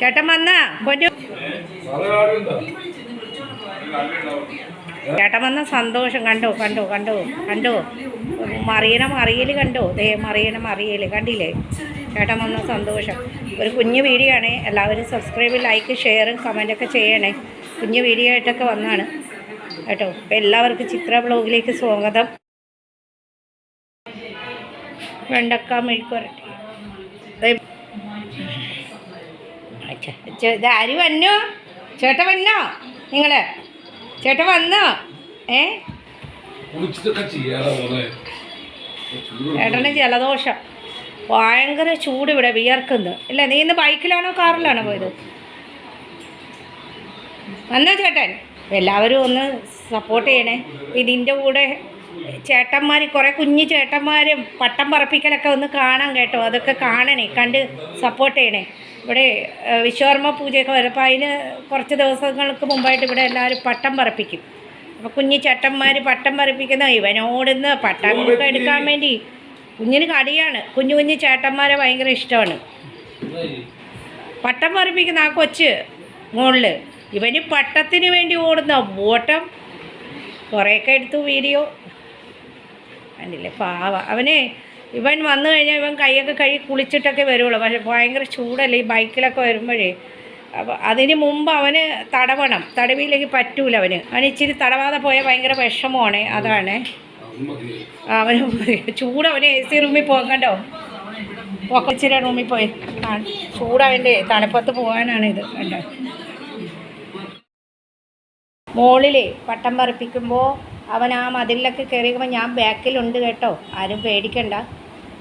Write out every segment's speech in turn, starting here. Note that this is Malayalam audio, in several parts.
ചേട്ടൻ വന്ന കൊണ്ടു ചേട്ടൻ വന്ന സന്തോഷം കണ്ടു കണ്ടു കണ്ടു കണ്ടു. മറിയണ മറിയൽ കണ്ടു? ദേ മറിയണ മറിയൽ കണ്ടില്ലേ? ചേട്ടൻ വന്ന സന്തോഷം. ഒരു കുഞ്ഞു വീഡിയോ ആണ്. എല്ലാവരും സബ്സ്ക്രൈബ് ലൈക്ക് ഷെയറും കമന്റൊക്കെ ചെയ്യണേ. കുഞ്ഞു വീഡിയോ ആയിട്ടൊക്കെ വന്നാണ്. കേട്ടോ? അപ്പം എല്ലാവർക്കും ചിത്ര ബ്ലോഗിലേക്ക് സ്വാഗതം. വെണ്ടക്ക മെഴുക്കുരട്ടി ഇത് ആര് വന്നു. ചേട്ട വന്നോ? നിങ്ങൾ ചേട്ട വന്നോ? ഏ? ചേട്ടന് ജലദോഷം. ഭയങ്കര ചൂട് ഇവിടെ വിയർക്കുന്നു ഇല്ല നീ ഇന്ന് ബൈക്കിലാണോ കാറിലാണോ പോയത്? വന്നോ ചേട്ടൻ. എല്ലാവരും ഒന്ന് സപ്പോർട്ട് ചെയ്യണേ. ഇതിന്റെ കൂടെ ചേട്ടന്മാർ കുറേ കുഞ്ഞു ചേട്ടന്മാരും പട്ടം പറപ്പിക്കലൊക്കെ ഒന്ന് കാണാൻ കേട്ടോ. അതൊക്കെ കാണണേ കണ്ട് സപ്പോർട്ട് ചെയ്യണേ. ഇവിടെ വിശ്വകർമ്മ പൂജയൊക്കെ വരും അപ്പോൾ അതിന് കുറച്ച് ദിവസങ്ങൾക്ക് മുമ്പായിട്ട് ഇവിടെ എല്ലാവരും പട്ടം പറപ്പിക്കും. അപ്പോൾ കുഞ്ഞു ചേട്ടന്മാർ പട്ടം പറപ്പിക്കുന്ന ഇവനോടുന്ന് പട്ടം എടുക്കാൻ വേണ്ടി കുഞ്ഞിന് കടിയാണ്. കുഞ്ഞു കുഞ്ഞു ചേട്ടന്മാരെ ഭയങ്കര ഇഷ്ടമാണ്. പട്ടം പറപ്പിക്കുന്ന ആ കൊച്ച് മുകളിൽ ഇവന് പട്ടത്തിന് വേണ്ടി ഓടുന്ന ഓട്ടം. കുറേയൊക്കെ എടുത്തു വീഡിയോ. കണ്ടില്ലേ? പാവ. അവനെ ഇവൻ വന്നു കഴിഞ്ഞാൽ ഇവൻ കൈയൊക്കെ കഴുകി കുളിച്ചിട്ടൊക്കെ വരുള്ളൂ പക്ഷെ ഭയങ്കര ചൂടല്ലേ ഈ ബൈക്കിലൊക്കെ വരുമ്പോഴേ. അപ്പോൾ അതിന് മുമ്പ് അവന് തടവണം. തടവിയിലേക്ക് പറ്റൂല അവന്. അവന് ഇച്ചിരി തടവാതെ പോയാൽ ഭയങ്കര വിഷമമാണ്. അതാണ്. അവന് ചൂട് അവന് എ സി റൂമിൽ പോകണ്ടോ കണ്ടോ? പൊക്കച്ചിരി റൂമിൽ പോയി. ചൂട് അവന്റെ തണുപ്പത്ത് പോകാനാണ് ഇത് കണ്ടോ മോളിലെ പട്ടം പറപ്പിക്കുമ്പോൾ അവൻ ആ മതിലിലൊക്കെ കയറിയപ്പോൾ ഞാൻ ബാക്കിലുണ്ട് കേട്ടോ. ആരും പേടിക്കണ്ട.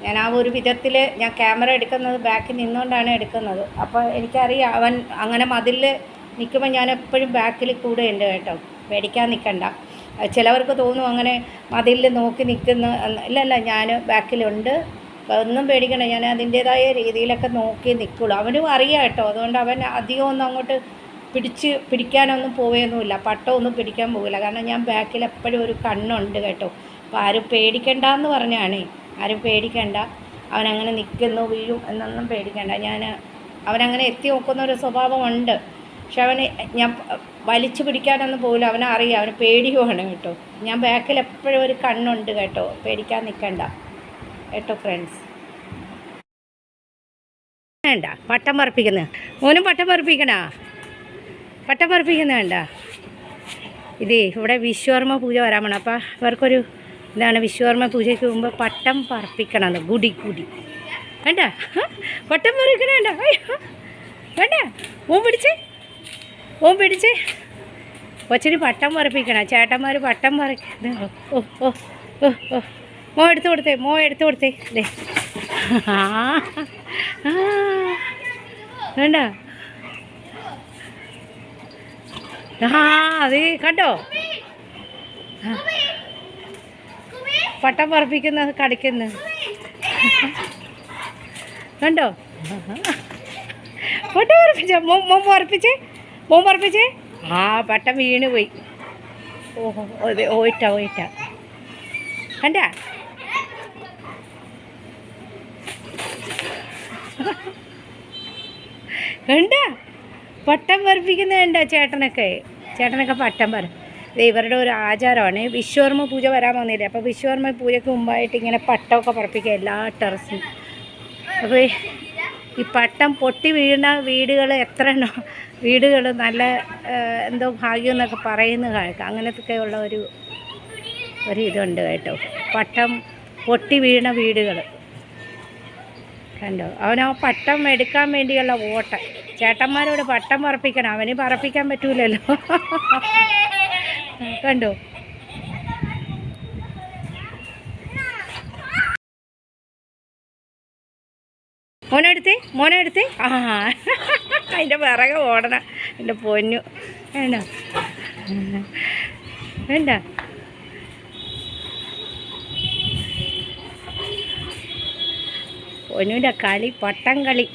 ഞാൻ ആ ഒരു വിധത്തിൽ ഞാൻ ക്യാമറ എടുക്കുന്നത് ബാക്കിൽ നിന്നുകൊണ്ടാണ് എടുക്കുന്നത്. അപ്പോൾ എനിക്കറിയാം അവൻ അങ്ങനെ മതിലിൽ നിൽക്കുമ്പോൾ ഞാൻ എപ്പോഴും ബാക്കിൽ കൂടെ ഉണ്ട് കേട്ടോ. പേടിക്കാൻ നിൽക്കണ്ട. ചിലവർക്ക് തോന്നും അങ്ങനെ മതിലിൽ നോക്കി നിൽക്കുന്ന. ഇല്ല അല്ല ഞാൻ ബാക്കിലുണ്ട്. ഒന്നും പേടിക്കണ്ട. ഞാൻ അതിന്റേതായ രീതിയിലൊക്കെ നോക്കി നിൽക്കുള്ളൂ. അവനും അറിയാം കേട്ടോ. അതുകൊണ്ട് അവൻ അധികം ഒന്നും അങ്ങോട്ട് പിടിച്ച് പിടിക്കാനൊന്നും പോവുകയൊന്നുമില്ല പട്ടമൊന്നും പിടിക്കാൻ പോകില്ല കാരണം ഞാൻ ബാക്കിൽ എപ്പോഴും ഒരു കണ്ണുണ്ട് കേട്ടോ. അപ്പോൾ ആരും പേടിക്കണ്ട എന്ന് പറഞ്ഞാണേ. ആരും പേടിക്കണ്ട. അവനങ്ങനെ നിൽക്കുന്നു വീഴും എന്നൊന്നും പേടിക്കണ്ട. ഞാൻ അവനങ്ങനെ എത്തി നോക്കുന്ന ഒരു സ്വഭാവമുണ്ട്. പക്ഷെ അവന് ഞാൻ വലിച്ചു പിടിക്കാനൊന്നും പോകില്ല അവനറിയാം. അവന് പേടിയുമാണ് കേട്ടോ. ഞാൻ ബാക്കിൽ എപ്പോഴും ഒരു കണ്ണുണ്ട് കേട്ടോ. പേടിക്കാൻ നിൽക്കണ്ട കേട്ടോ ഫ്രണ്ട്സ്? വേണ്ട. പട്ടം പറപ്പിക്കുന്നത് മോനും പട്ടം പറപ്പിക്കണ പട്ടം പറപ്പിക്കുന്ന വേണ്ട ഇതേ ഇവിടെ വിശ്വകർമ്മ പൂജ വരാൻ വേണം അപ്പോൾ ഇവർക്കൊരു ഇതാണ് വിശ്വകർമ്മ പൂജയ്ക്ക് മുമ്പ് പട്ടം പറപ്പിക്കണം ഗുടി ഗുടി വേണ്ട പട്ടം പറപ്പിക്കണ വേണ്ട. വേണ്ട ഓം പിടിച്ചേ? ഓം പിടിച്ചേ? കൊച്ചിന് പട്ടം പറപ്പിക്കണ. ചേട്ടന്മാർ പട്ടം പറക്കുന്ന ഓ ഓ മോ എടുത്തു കൊടുത്തേ മോ എടുത്തു കൊടുത്തേ. അല്ലേ. വേണ്ട ആ അത് കണ്ടോ. പട്ടം പറപ്പിക്കുന്ന കടിക്കുന്ന. കണ്ടോ? പട്ടം പറപ്പിച്ച? മോൻ പറപ്പിച്ചേ? മോൻ പറപ്പിച്ചേ? ആ പട്ടം വീണ് പോയി. ഓഹോ ഓയിട്ട ഓയിട്ട. കണ്ട? കണ്ട? പട്ടം പറപ്പിക്കുന്ന കണ്ട ചേട്ടനൊക്കെ. ചേട്ടനൊക്കെ പട്ടം പറ. ഇവരുടെ ഒരു ആചാരമാണ്. വിശ്വകർമ്മ പൂജ വരാൻ വന്നില്ലേ? അപ്പോൾ വിശ്വകർമ്മ പൂജയ്ക്ക് മുമ്പായിട്ട് ഇങ്ങനെ പട്ടമൊക്കെ പറപ്പിക്കുക എല്ലാ ടെറസും അപ്പോൾ ഈ പട്ടം പൊട്ടി വീഴുന്ന വീടുകൾ എത്ര വീടുകൾ നല്ല എന്തോ ഭാഗ്യം എന്നൊക്കെ പറയുന്ന കേൾക്കാം. അങ്ങനത്തെ ഉള്ള ഒരു ഒരു ഇതുണ്ട് കേട്ടോ. പട്ടം പൊട്ടി വീണ വീടുകൾ. കണ്ടോ? അവൻ ആ പട്ടം എടുക്കാൻ വേണ്ടിയുള്ള ഓട്ടം. ചേട്ടന്മാരോട് പട്ടം പറപ്പിക്കണം. അവന് പറപ്പിക്കാൻ പറ്റൂലല്ലോ. കണ്ടോ? മോനെടുത്തേ മോനെടുത്തേ. ആ അതിന്റെ പിറകെ ഓടണം. എന്റെ പൊന്നു. വേണ്ട. വേണ്ട. പൊന്നുവിന്റെ കളി പട്ടം കളി.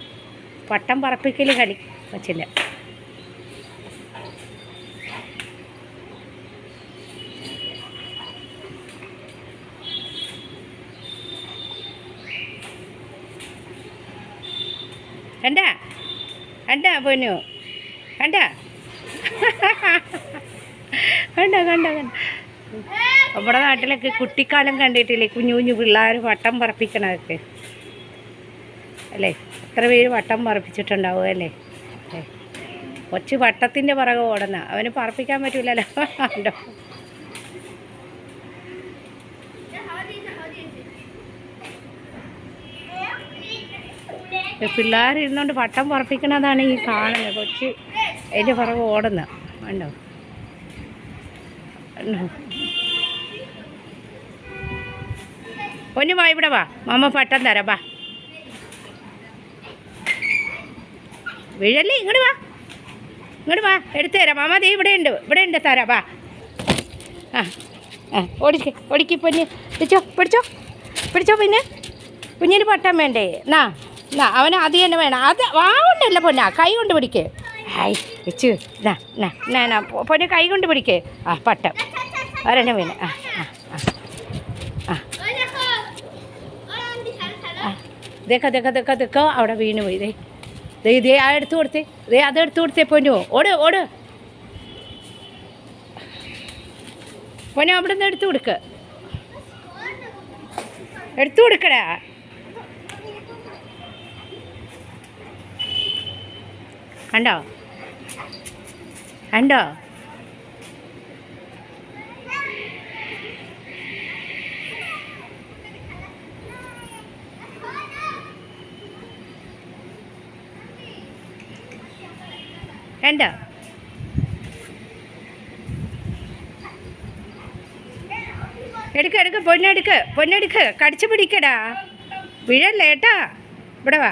പട്ടം പറപ്പിക്കൽ കളി. കൊച്ചില്ല കണ്ടാ? കണ്ടാ പൊന്നു? കണ്ടാ? കണ്ട കണ്ട കണ്ട. നമ്മുടെ നാട്ടിലൊക്കെ കുട്ടിക്കാലം കണ്ടിട്ടില്ലേ? കുഞ്ഞു കുഞ്ഞു പിള്ളേർ വട്ടം പറപ്പിക്കണതൊക്കെ. അല്ലേ? എത്ര പേര് വട്ടം പറപ്പിച്ചിട്ടുണ്ടാവും അല്ലേ? കൊച്ചു വട്ടത്തിന്റെ പുറകെ ഓടുന്ന. അവന് പറപ്പിക്കാൻ പറ്റില്ലല്ലോ കണ്ടോ? പിള്ളേർ ഇരുന്നുകൊണ്ട് വട്ടം പറപ്പിക്കണതാണ് ഈ കാണുന്നത്. കൊച്ച് അതിന്റെ പുറകെ ഓടുന്നത് കണ്ടോ? കണ്ടോ? പൊന്നു വാ ഇവിടെ വാ. മമ്മ പട്ടം തരാം. വാ. വീഴല്ലേ ഇങ്ങോട്ട് വാ ഇങ്ങോട്ട് വാ എടുത്തു തരാം മാമ ദേ ഇവിടെ ഉണ്ട് ഇവിടെ ഉണ്ട് തരാം വാ ആ ആ ഓടിക്ക് ഓടിക്ക് പൊന്ന് പിടിച്ചോ പിടിച്ചോ പിടിച്ചോ പിന്നെ കുഞ്ഞിന് പട്ടം വേണ്ടേ എന്നാ എന്നാ അവന് അത് തന്നെ വേണം അത് വാവുണ്ടല്ലോ പൊന്ന കൈ കൊണ്ട് പിടിക്കേ ഹായ് വെച്ചു എന്നാ നാ നാ എന്നാ പൊന്ന് കൈ കൊണ്ട് പിടിക്കേ ആ പട്ടം ഒരെണ്ണം പിന്നെ ആ ആ ആ ആ ദേക്ക ദേക്ക ദേക്ക ദേക്ക അവിടെ വീണ് പോയി ദേ ദേ കൊടുത്തേ. ദേ അത് എടുത്തു കൊടുത്തേ ഓട് ഓട്. പൊന്നു അവിടെ നിന്ന് എടുത്തു കൊടുക്ക്. എടുത്തു കൊടുക്കടാ. കണ്ടോ? കണ്ടോ? കണ്ടോ? എടുക്ക എടുക്ക പൊന്നെടുക്ക് പൊന്നെടുക്ക്. കടിച്ചു പിടിക്കടാ. വീഴല്ലേ ഏട്ടാ? ഇവിടെ വാ.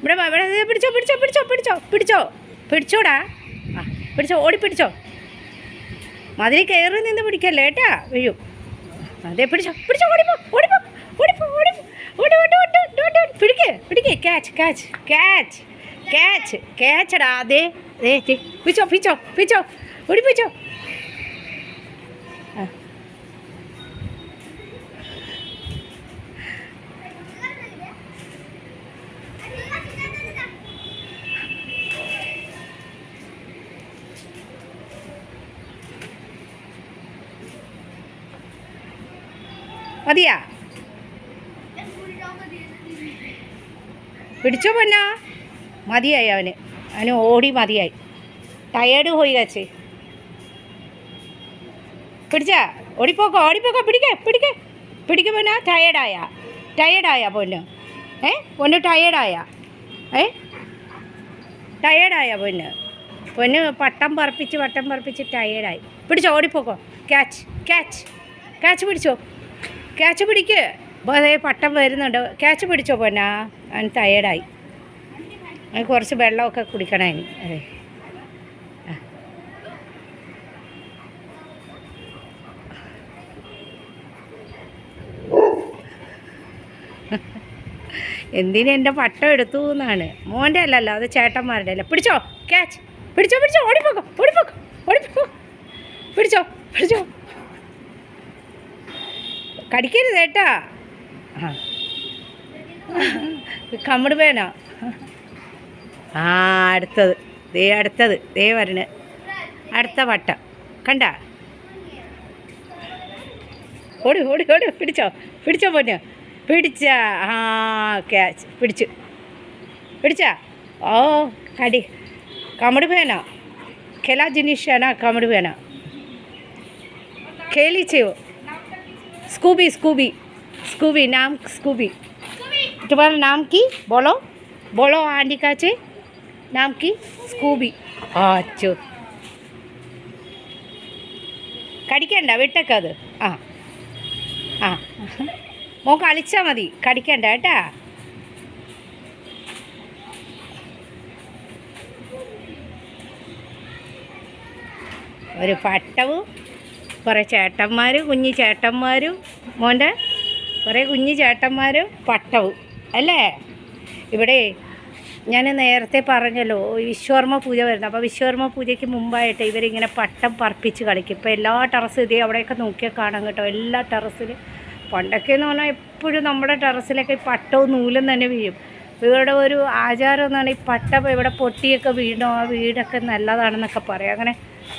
ഇവിടെ വാ ഇവിടെ പിടിച്ചോ പിടിച്ചോ പിടിച്ചോ പിടിച്ചോ പിടിച്ചോ. പിടിച്ചോടാ. പിടിച്ചോ ഓടി പിടിച്ചോ. മതിൽ കയറി നിന്ന് പിടിക്കല്ലേ ഏട്ടാ? വീഴും അതെ പിടിച്ചോ പിടിച്ചോ ഓടിപ്പോ ഓടിപ്പോ ഓടിപ്പോ ഓടി ഓടി ഓടി ഓടി ഓടി ഓടി പിടിക്ക് പിടിക്ക് ക്യാച്ച് ക്യാച്ച് ക്യാച്ച് ക്യാച്ച് ക്യാച്ചടാ അതെ ദേ ദേ. പിടിച്ചോ പിടിച്ചോ പിടിച്ചോ പൊന്ന? മതിയായി അവന്. അവന് ഓടി മതിയായി. ടയേർഡ് പോയി കച്ചേ. പിടിച്ചാ? ഓടിപ്പോക്കോ ഓടിപ്പോക്കോ പിടിക്കേ പിടിക്കേ. പിടിക്കും പൊന്നാ ടയേർഡായ ടയേർഡായ പൊന്ന്. ഏ? പൊന്ന് ടയേർഡായ ഏ? ടയേർഡായ പൊന്ന്. പൊന്ന് പട്ടം പറപ്പിച്ച് പട്ടം പറപ്പിച്ച് ടയേർഡായി പിടിച്ചോ ഓടിപ്പോക്കോ. ക്യാച്ച് ക്യാച്ച് ക്യാച്ച് പിടിച്ചോ. ക്യാച്ച് പിടിക്ക്. അപ്പോൾ അതേ പട്ടം വരുന്നുണ്ട്. ക്യാച്ച് പിടിച്ചോ പൊന്നാ? അവൻ ടയേർഡായി അവന് കുറച്ച് വെള്ളമൊക്കെ കുടിക്കണം ഇനി. അതെ. എന്തിനും എന്റെ പട്ടം എടുത്തു എന്നാണ്. മോന്റെ അല്ലല്ലോ അത് ചേട്ടന്മാരുടെ അല്ല. പിടിച്ചോ? ക്യാച്ച് പിടിച്ചോ പിടിച്ചോ? ഓടിപ്പോക്കോ ഓടിപ്പോക്കോ ഓടിപ്പോക്കോ. പിടിച്ചോ പിടിച്ചോ. കടിക്കരുത് കേട്ടാ. കമ്മട് വേണ? ആ അടുത്തത്. ദേ അടുത്തത്. ദേ വരണ് അടുത്ത വട്ടം. കണ്ട? ഓടി ഓടി ഓടി. പിടിച്ചോ. പിടിച്ചോ പൊന്നു. പിടിച്ച. ആ ക്യാച്ച് പിടിച്ചു. പിടിച്ചാ? ഓ കടി. കമട് പേനോ കെലാ ജിനീഷാണോ? കമട് പേനോ കേലിച്ചയോ സ്കൂബി സ്കൂബി. স্কুবি নাম স্কুবি। তোমার নাম কি? বলো। বলো আন্টি কাছে। নাম কি? സ്കൂബി അച്ചോ കടിക്കണ്ട വിട്ടേക്കത് ആ ആ. മോൻ കളിച്ചാൽ മതി. കടിക്കണ്ട കേട്ടാ? ഒരു പട്ടവും കുറേ ചേട്ടന്മാരും കുഞ്ഞു ചേട്ടന്മാരും മോന്റെ കുറേ കുഞ്ഞു ചേട്ടന്മാരും പട്ടവും അല്ലേ? ഇവിടെ ഞാൻ നേരത്തെ പറഞ്ഞല്ലോ വിശ്വകർമ്മ പൂജ വരുന്നത് അപ്പോൾ വിശ്വകർമ്മ പൂജയ്ക്ക് മുമ്പായിട്ട് ഇവരിങ്ങനെ പട്ടം പറപ്പിച്ച് കളിക്കും. ഇപ്പോൾ എല്ലാ ടെറസും ഇതേ അവിടെയൊക്കെ നോക്കിയാൽ കാണാം കേട്ടോ. എല്ലാ ടെറസിലും പണ്ടൊക്കെ എന്ന് പറഞ്ഞാൽ എപ്പോഴും നമ്മുടെ ടെറസിലൊക്കെ ഈ പട്ടവും നൂലും തന്നെ വീഴും. ഇവിടെ ഒരു ആചാരം എന്നാണ് ഈ പട്ടം ഇവിടെ പൊട്ടിയൊക്കെ വീണോ ആ വീടൊക്കെ നല്ലതാണെന്നൊക്കെ പറയാം. അങ്ങനെ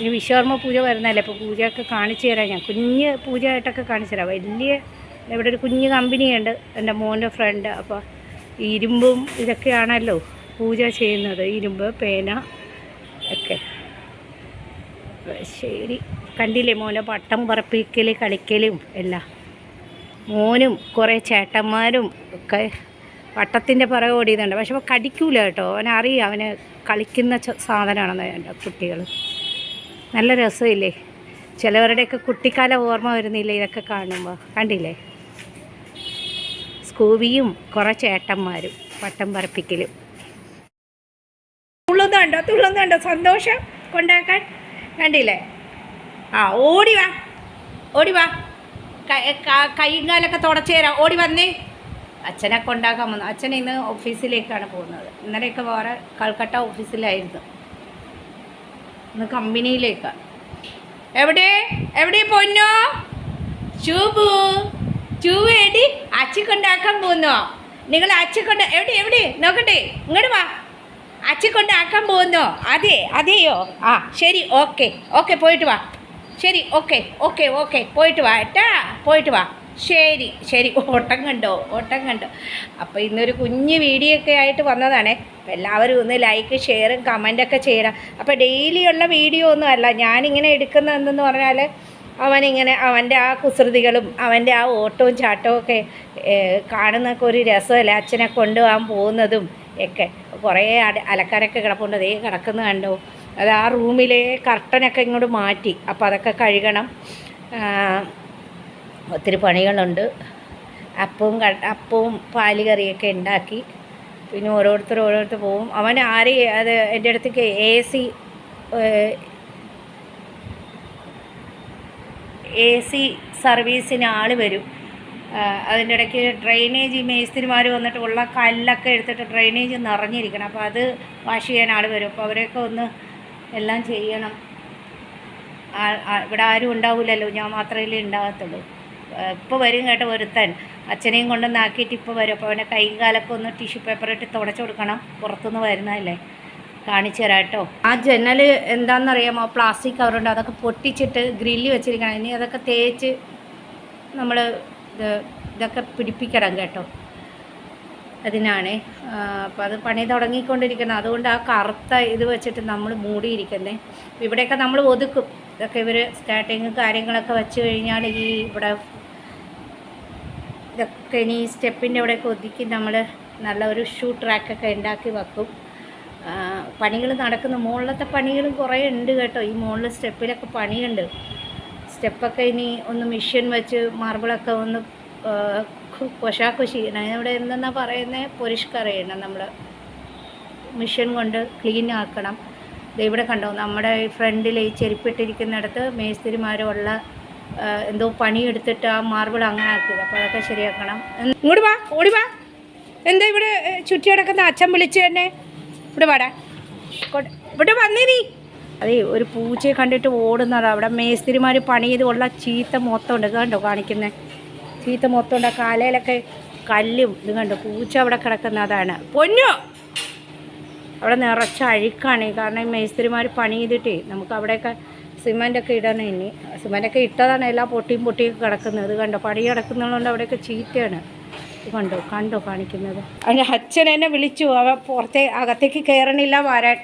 ഈ വിശ്വകർമ്മ പൂജ വരുന്നതല്ലേ? ഇപ്പോൾ പൂജയൊക്കെ കാണിച്ചു തരാം ഞാൻ. കുഞ്ഞ് പൂജയായിട്ടൊക്കെ കാണിച്ചു തരാം. വലിയ ഇവിടെ ഒരു കുഞ്ഞ് കമ്പനിയുണ്ട് എന്റെ മോന്റെ ഫ്രണ്ട് അപ്പോൾ ഇരുമ്പും ഇതൊക്കെയാണല്ലോ പൂജ ചെയ്യുന്നത് ഇരുമ്പ് പേന ഒക്കെ. ശരി. കണ്ടില്ലേ മോനെ പട്ടം പറപ്പിക്കൽ കളിക്കലും എല്ലാം. മോനും കുറേ ചേട്ടന്മാരും ഒക്കെ വട്ടത്തിന്റെ പുറകെ ഓടിയതുണ്ട് പക്ഷെ അപ്പോൾ കടിക്കൂല കേട്ടോ. അവനറിയാം അവന് കളിക്കുന്ന സാധനമാണെന്ന് എന്റെ കുട്ടികൾ. നല്ല രസമില്ലേ? ചിലവരുടെയൊക്കെ കുട്ടിക്കാല ഓർമ്മ വരുന്നില്ലേ ഇതൊക്കെ കാണുമ്പോൾ? കണ്ടില്ലേ? സ്കൂബിയും കുറച്ച് ഏട്ടന്മാരും പട്ടം പറപ്പിക്കലും. തുള്ളുന്നുണ്ടോ തുള്ളുന്നുണ്ടോ സന്തോഷം കൊണ്ടാക്കാൻ? കണ്ടില്ലേ? ആ ഓടി വാ. ഓടി വാ. കൈയും കാലൊക്കെ തുടച്ചു തരാം. ഓടി വന്നേ. അച്ഛനെ കൊണ്ടാക്കാൻ വന്നു. അച്ഛൻ ഇന്ന് ഓഫീസിലേക്കാണ് പോകുന്നത്. ഇന്നലെയൊക്കെ വേറെ കൽക്കട്ട ഓഫീസിലായിരുന്നു. ഇന്ന് കമ്പനിയിലേക്കാണ് എവിടെ? എവിടെ പൊന്നോ? ചൂബു ചൂബ് എടി അച്ഛൻ കൊണ്ടാക്കാൻ പോകുന്നോ? നിങ്ങൾ അച്ചിക്കൊണ്ട് എവിടെ എവിടെ? നോക്കട്ടെ ഇങ്ങോട്ട് വാ. അച്ഛൻ ആക്കാൻ പോകുന്നോ? അതെ അതെയോ? ആ ശരി ഓക്കെ ഓക്കെ പോയിട്ട് വാ. ശരി ഓക്കെ ഓക്കെ ഓക്കെ പോയിട്ട് വാ ഏട്ടാ പോയിട്ട് വാ. ശരി ശരി ഓട്ടം കണ്ടോ ഓട്ടം കണ്ടോ. അപ്പോൾ ഇന്നൊരു കുഞ്ഞ് വീഡിയോ ഒക്കെ ആയിട്ട് വന്നതാണേ. അപ്പോൾ എല്ലാവരും ഒന്ന് ലൈക്ക് ഷെയറും കമന്റൊക്കെ ചെയ്യണം. അപ്പോൾ ഡെയിലിയുള്ള വീഡിയോ ഒന്നും അല്ല ഞാനിങ്ങനെ എടുക്കുന്നതെന്ന് പറഞ്ഞാൽ അവനിങ്ങനെ അവന്റെ ആ കുസൃതികളും അവന്റെ ആ ഓട്ടവും ചാട്ടവും ഒക്കെ കാണുന്നൊക്കെ ഒരു രസമല്ലേ? അച്ഛനെ കൊണ്ടുപോകാൻ പോകുന്നതും ഒക്കെ. കുറേ അലക്കാരൊക്കെ കിടപ്പുണ്ട്. അതേ കിടക്കുന്ന കണ്ടോ? അത് ആ റൂമിലെ കർട്ടനൊക്കെ ഇങ്ങോട്ട് മാറ്റി. അപ്പോൾ അതൊക്കെ കഴുകണം. ഒത്തിരി പണികളുണ്ട്. അപ്പവും അപ്പവും പാൽ കറിയൊക്കെ ഉണ്ടാക്കി. പിന്നെ ഓരോരുത്തർ ഓരോരുത്തർ പോവും. അവൻ ആരെയും അത് എന്റെ അടുത്തേക്ക് എ സി എ സി സർവീസിന് ആൾ വരും. അതിന്റെ ഇടയ്ക്ക് ഡ്രെയിനേജ് മേസ്തിരിമാർ വന്നിട്ട് ഉള്ള കല്ലൊക്കെ എടുത്തിട്ട് ഡ്രെയിനേജ് നിറഞ്ഞിരിക്കണം. അപ്പോൾ അത് വാഷ് ചെയ്യാൻ ആൾ വരും. അപ്പോൾ അവരെയൊക്കെ ഒന്ന് എല്ലാം ചെയ്യണം. ഇവിടെ ആരും ഉണ്ടാവില്ലല്ലോ ഞാൻ മാത്രമേ ഉണ്ടാകത്തുള്ളൂ. ഇപ്പോൾ വരും കേട്ടോ ഒരുത്തൻ. അച്ഛനെയും കൊണ്ടൊന്നാക്കിയിട്ട് ഇപ്പോൾ വരും. അപ്പോൾ അവനെ കൈയും കാലൊക്കെ ഒന്ന് ടിഷ്യൂ പേപ്പർ ഇട്ട് തുടച്ചു കൊടുക്കണം. പുറത്തുനിന്ന് വരുന്നതല്ലേ? കാണിച്ചു തരാം കേട്ടോ. ആ ജനൽ എന്താണെന്നറിയാമോ? പ്ലാസ്റ്റിക് കവറുണ്ട് അതൊക്കെ പൊട്ടിച്ചിട്ട് ഗ്രില്ല് വെച്ചിരിക്കണം ഇനി അതൊക്കെ തേച്ച് നമ്മൾ ഇത് ഇതൊക്കെ പിടിപ്പിക്കണം കേട്ടോ. അതിനാണ്. അപ്പോൾ അത് പണി തുടങ്ങിക്കൊണ്ടിരിക്കണം അതുകൊണ്ട് ആ കറുത്ത ഇത് വെച്ചിട്ട് നമ്മൾ മൂടിയിരിക്കുന്നത് ഇവിടെയൊക്കെ നമ്മൾ ഒതുക്കും. ഇതൊക്കെ ഇവർ സ്റ്റാർട്ടിങ് കാര്യങ്ങളൊക്കെ വെച്ച് കഴിഞ്ഞാൽ ഈ ഇവിടെ ഇതൊക്കെ ഇനി സ്റ്റെപ്പിന്റെ ഇവിടെയൊക്കെ ഒതുക്കി നമ്മൾ നല്ല ഒരു ഷൂ ട്രാക്കൊക്കെ ഉണ്ടാക്കി വെക്കും. പണികൾ നടക്കുന്ന മുകളിലത്തെ പണികളും കുറേ ഉണ്ട് കേട്ടോ. ഈ മുകളിൽ സ്റ്റെപ്പിലൊക്കെ പണിയുണ്ട്. സ്റ്റെപ്പൊക്കെ ഇനി ഒന്ന് മിഷ്യൻ വെച്ച് മാർബിളൊക്കെ ഒന്ന് കൊശാക്കൊശി. ചെയ്യണം ഇവിടെ എന്തെന്നാ പറയുന്നത് പൊരിഷ്കർ ചെയ്യണം നമ്മൾ മിഷ്യൻ കൊണ്ട് ക്ലീൻ ആക്കണം ഇത് ഇവിടെ കണ്ടോ? നമ്മുടെ ഈ ഫ്രണ്ടിൽ ഈ ചെരുപ്പിട്ടിരിക്കുന്നിടത്ത് മേസ്തിരിമാരുള്ള എന്തോ പണിയെടുത്തിട്ട് ആ മാർബിൾ അങ്ങനെ ആക്കിയത്. അപ്പോൾ അതൊക്കെ ശരിയാക്കണം. ഇങ്ങോട്ട് വാ. എന്താ ഇവിടെ ചുറ്റി കിടക്കുന്ന അച്ഛൻ വിളിച്ച് തന്നെ ഇവിടെ വാടാ. ഇവിടെ വന്നേ നീ. അതേ ഒരു പൂച്ചയെ കണ്ടിട്ട് ഓടുന്നതാണ് അവിടെ മേസ്തിരിമാർ പണി ചെയ്ത് ഉള്ള ചീത്ത മൊത്തം ഉണ്ട്. കണ്ടോ കാണിക്കുന്നത് ചീത്ത മൊത്തം ഉണ്ട്. ആ കാലയിലൊക്കെ കല്ലും ഇത് കണ്ടോ? പൂച്ച അവിടെ കിടക്കുന്ന അതാണ്. പൊന്നു? അവിടെ നിറച്ച അഴുക്കാണ്. കാരണം ഈ മേസ്തിരിമാർ പണി ചെയ്തിട്ടേ നമുക്ക് അവിടെയൊക്കെ സിമന്റൊക്കെ ഇടണം ഇനി. സിമന്റൊക്കെ ഇട്ടതാണ് എല്ലാം പൊട്ടിയും പൊട്ടിയൊക്കെ കിടക്കുന്നത്. ഇത് കണ്ടോ? പണി കിടക്കുന്നതുകൊണ്ട് അവിടെയൊക്കെ ചീത്തയാണ്. കണ്ടോ കണ്ടോ കാണിക്കുന്നത്. അതിന്റെ അച്ഛൻ എന്നെ വിളിച്ചു അവ പുറത്തെ അകത്തേക്ക് കയറണില്ല വരാൻ.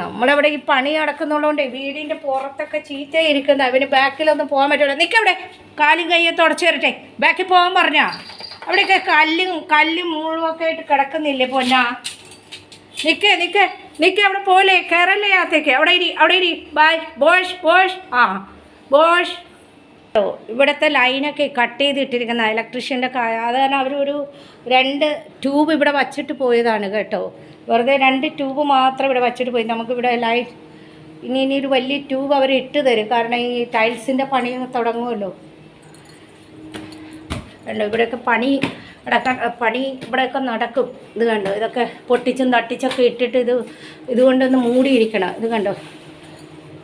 നമ്മളവിടെ ഈ പണി നടക്കുന്നുള്ളതുകൊണ്ട് വീടിന്റെ പുറത്തൊക്കെ ചീത്ത ഇരിക്കുന്നത് അവന് ബാക്കിലൊന്നും പോകാൻ പറ്റില്ല നിൽക്കവിടെ കാലും കയ്യെ തുടച്ചു വരട്ടെ ബാക്കിൽ പോകാൻ പറഞ്ഞാ? അവിടെയൊക്കെ കല്ലും കല്ലും മുഴുവൊക്കെ ആയിട്ട് കിടക്കുന്നില്ലേ പൊന്നാ? നിക്ക് നിക്ക് നിക്ക് അവിടെ പോലെ കയറല്ലേ അകത്തേക്ക്. അവിടെ ഇരി അവിടെ ഇരി. ബായ് ബോഷ് ബോഷ് ആ ബോഷ് ഇവിടുത്തെ ലൈനൊക്കെ കട്ട് ചെയ്തിട്ടിരിക്കുന്ന ഇലക്ട്രീഷ്യന്റെ അത് കാരണം അവരൊരു രണ്ട് ട്യൂബ് ഇവിടെ വച്ചിട്ട് പോയതാണ് കേട്ടോ. വെറുതെ രണ്ട് ട്യൂബ് മാത്രം ഇവിടെ വച്ചിട്ട് പോയി. നമുക്കിവിടെ ലൈറ്റ് ഇനി ഇനി ഒരു വലിയ ട്യൂബ് അവർ ഇട്ട് തരും. കാരണം ഈ ടൈൽസിന്റെ പണി തുടങ്ങുമല്ലോ. കണ്ടോ ഇവിടെയൊക്കെ പണി നടക്കാൻ പണി ഇവിടെയൊക്കെ നടക്കും. ഇത് കണ്ടോ ഇതൊക്കെ പൊട്ടിച്ചും തട്ടിച്ചൊക്കെ ഇട്ടിട്ട് ഇത് ഇതുകൊണ്ടൊന്ന് മൂടിയിരിക്കണം. ഇത് കണ്ടോ?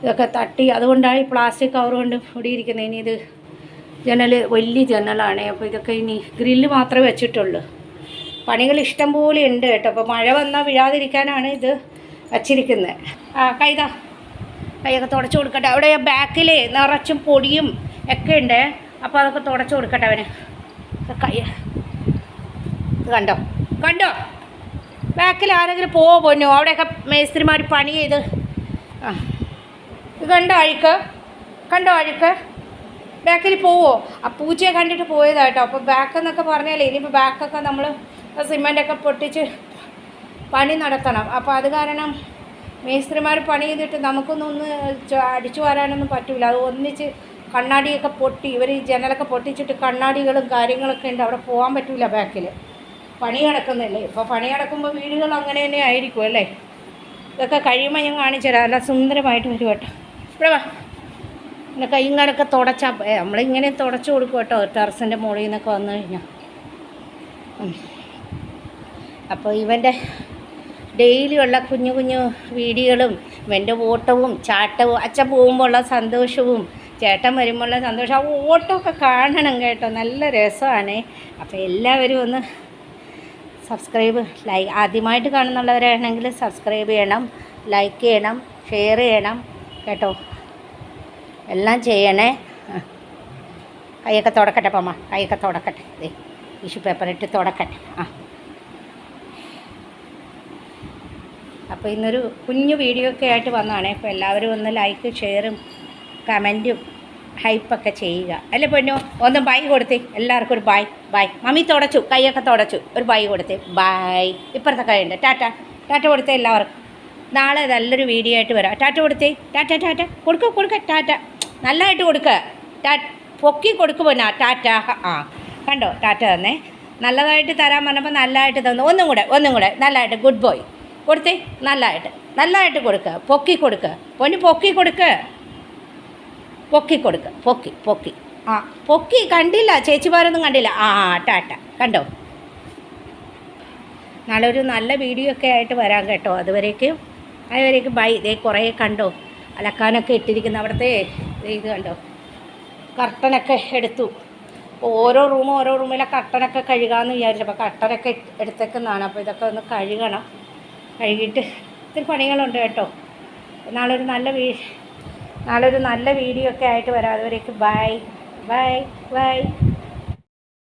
ഇതൊക്കെ തട്ടി. അതുകൊണ്ടാണ് ഈ പ്ലാസ്റ്റിക് കവർ കൊണ്ട് മൂടിയിരിക്കുന്നത് ഇനി ഇത് ജനൽ വലിയ ജനലാണ്. അപ്പോൾ ഇതൊക്കെ ഇനി ഗ്രില്ല് മാത്രമേ വെച്ചിട്ടുള്ളൂ. പണികൾ ഇഷ്ടം പോലെ ഉണ്ട് കേട്ടോ. അപ്പോൾ മഴ വന്നാൽ വീഴാതിരിക്കാനാണ് ഇത് വച്ചിരിക്കുന്നത്. ആ കൈതാ കൈയൊക്കെ തുടച്ച് കൊടുക്കട്ടെ. അവിടെ ബാക്കിൽ നിറച്ചും പൊടിയും ഒക്കെ ഉണ്ട്. അപ്പോൾ അതൊക്കെ തുടച്ച് കൊടുക്കട്ടെ അവന്. കൈ. കണ്ടോ? കണ്ടോ? ബാക്കിൽ ആരെങ്കിലും പോവോ പൊന്നോ? അവിടെയൊക്കെ മേസ്ത്രിമാർ പണി ചെയ്ത്. ആ. കണ്ടോ അഴുക്ക്? കണ്ടോ അഴുക്ക്? ബാക്കിൽ പോവോ? ആ പൂച്ചയെ കണ്ടിട്ട് പോയതാട്ടോ അപ്പോൾ ബാക്ക് എന്നൊക്കെ പറഞ്ഞാലേ ഇനിയിപ്പോൾ ബാക്കൊക്കെ നമ്മൾ സിമെന്റൊക്കെ പൊട്ടിച്ച് പണി നടത്തണം. അപ്പോൾ അത് കാരണം മേസ്ത്രിമാർ പണി ചെയ്തിട്ട് നമുക്കൊന്നും ഒന്ന് അടിച്ചു വരാനൊന്നും പറ്റില്ല അത് ഒന്നിച്ച് കണ്ണാടിയൊക്കെ പൊട്ടി ഇവർ ജനലൊക്കെ പൊട്ടിച്ചിട്ട് കണ്ണാടികളും കാര്യങ്ങളൊക്കെ ഉണ്ട്. അവിടെ പോകാൻ പറ്റില്ല ബാക്കിൽ പണി കിടക്കുന്നില്ലേ ഇപ്പോൾ പണി കിടക്കുമ്പോൾ വീടുകൾ അങ്ങനെ തന്നെ ആയിരിക്കും അല്ലേ? ഇതൊക്കെ കഴിയുമ്പോൾ ഞാൻ കാണിച്ചു തരാം നല്ല സുന്ദരമായിട്ട് വരും ഇവിടെ പിന്നെ കൈകാലൊക്കെ തുടച്ചാൽ നമ്മളിങ്ങനെ തുടച്ചു കൊടുക്കും കേട്ടോ. ടെറസിന്റെ മുകളിൽ നിന്നൊക്കെ വന്നു കഴിഞ്ഞാൽ അപ്പോൾ ഇവന്റെ ഡെയിലിയുള്ള കുഞ്ഞു കുഞ്ഞു വീഡിയോകളും ഇവന്റെ ഓട്ടവും ചാട്ടവും അച്ഛൻ പോകുമ്പോൾ ഉള്ള സന്തോഷവും ചേട്ടൻ വരുമ്പോഴുള്ള സന്തോഷം ആ ഓട്ടമൊക്കെ കാണണം കേട്ടോ. നല്ല രസമാണ് അപ്പോൾ എല്ലാവരും ഒന്ന് സബ്സ്ക്രൈബ് ലൈക്ക് ആദ്യമായിട്ട് കാണുന്നുള്ളവരാണെങ്കിൽ സബ്സ്ക്രൈബ് ചെയ്യണം ലൈക്ക് ചെയ്യണം ഷെയർ ചെയ്യണം കേട്ടോ. എല്ലാം ചെയ്യണേ. കൈയൊക്കെ തുടക്കട്ടെ പമ്മ. കൈയൊക്കെ തുടക്കട്ടെ. ഇതേ ടിഷ്യൂ പേപ്പർ ഇട്ട് തുടക്കട്ടെ. ആ. അപ്പോൾ ഇന്നൊരു കുഞ്ഞു വീഡിയോ ഒക്കെ ആയിട്ട് വന്നതാണേ. അപ്പോൾ എല്ലാവരും ഒന്ന് ലൈക്ക് ഷെയറും കമന്റും ഹൈപ്പൊക്കെ ചെയ്യുക. അല്ല പൊന്നു? ഒന്ന് ബൈ കൊടുത്തേ. എല്ലാവർക്കും ഒരു ബൈ ബൈ മമ്മി തുടച്ചു. കൈയൊക്കെ തുടച്ചു. ഒരു ബൈ കൊടുത്തേ. ബൈ ഇപ്പുറത്തെ കൈയുണ്ട് ടാറ്റ. ടാറ്റ കൊടുത്തേ എല്ലാവർക്കും. നാളെ നല്ലൊരു വീഡിയോ ആയിട്ട് വരാം. ടാറ്റ കൊടുത്തേ. ടാറ്റ ടാറ്റ. കൊടുക്കുക കൊടുക്കുക ടാറ്റ. നല്ലതായിട്ട് കൊടുക്കുക ടാ പൊക്കി കൊടുക്കുമോ ടാറ്റ ആ. കണ്ടോ? ടാറ്റ തന്നെ. നല്ലതായിട്ട് തരാൻ പറഞ്ഞപ്പോൾ നല്ലതായിട്ട് തന്നു. ഒന്നും കൂടെ ഒന്നും കൂടെ. നല്ലതായിട്ട് ഗുഡ് ബോയ് കൊടുത്തേ? നല്ലതായിട്ട് നല്ലതായിട്ട് കൊടുക്കുക പൊക്കി കൊടുക്കുക പൊന്ന് പൊക്കി കൊടുക്കുക പൊക്കി കൊടുക്കുക പൊക്കി പൊക്കി. ആ പൊക്കി കണ്ടില്ല. ചേച്ചിമാരൊന്നും കണ്ടില്ല. ആ ടാറ്റ. കണ്ടോ? നാളെ ഒരു നല്ല വീഡിയോ ഒക്കെ ആയിട്ട് വരാം കേട്ടോ. അതുവരേക്കും അതുവരേക്കും ബൈ ഇതേ കുറേ കണ്ടോ? അലക്കാനൊക്കെ ഇട്ടിരിക്കുന്ന അവിടുത്തെ ഇത് കണ്ടോ? കർട്ടനൊക്കെ എടുത്തു. ഓരോ റൂമും ഓരോ റൂമിലെ കർട്ടനൊക്കെ കഴുകാമെന്ന് വിചാരിച്ചു. അപ്പോൾ കർട്ടനൊക്കെ എടുത്തേക്കുന്നതാണ്. അപ്പോൾ ഇതൊക്കെ ഒന്ന് കഴുകണം. കഴുകിയിട്ട് ഇത്തിരി പണികളുണ്ട് കേട്ടോ. നാളെ ഒരു നല്ല വീ നാളെ ഒരു നല്ല വീഡിയോ ഒക്കെ ആയിട്ട് വരാം. അതുവരേക്ക് ബൈ. ബൈ. ബൈ.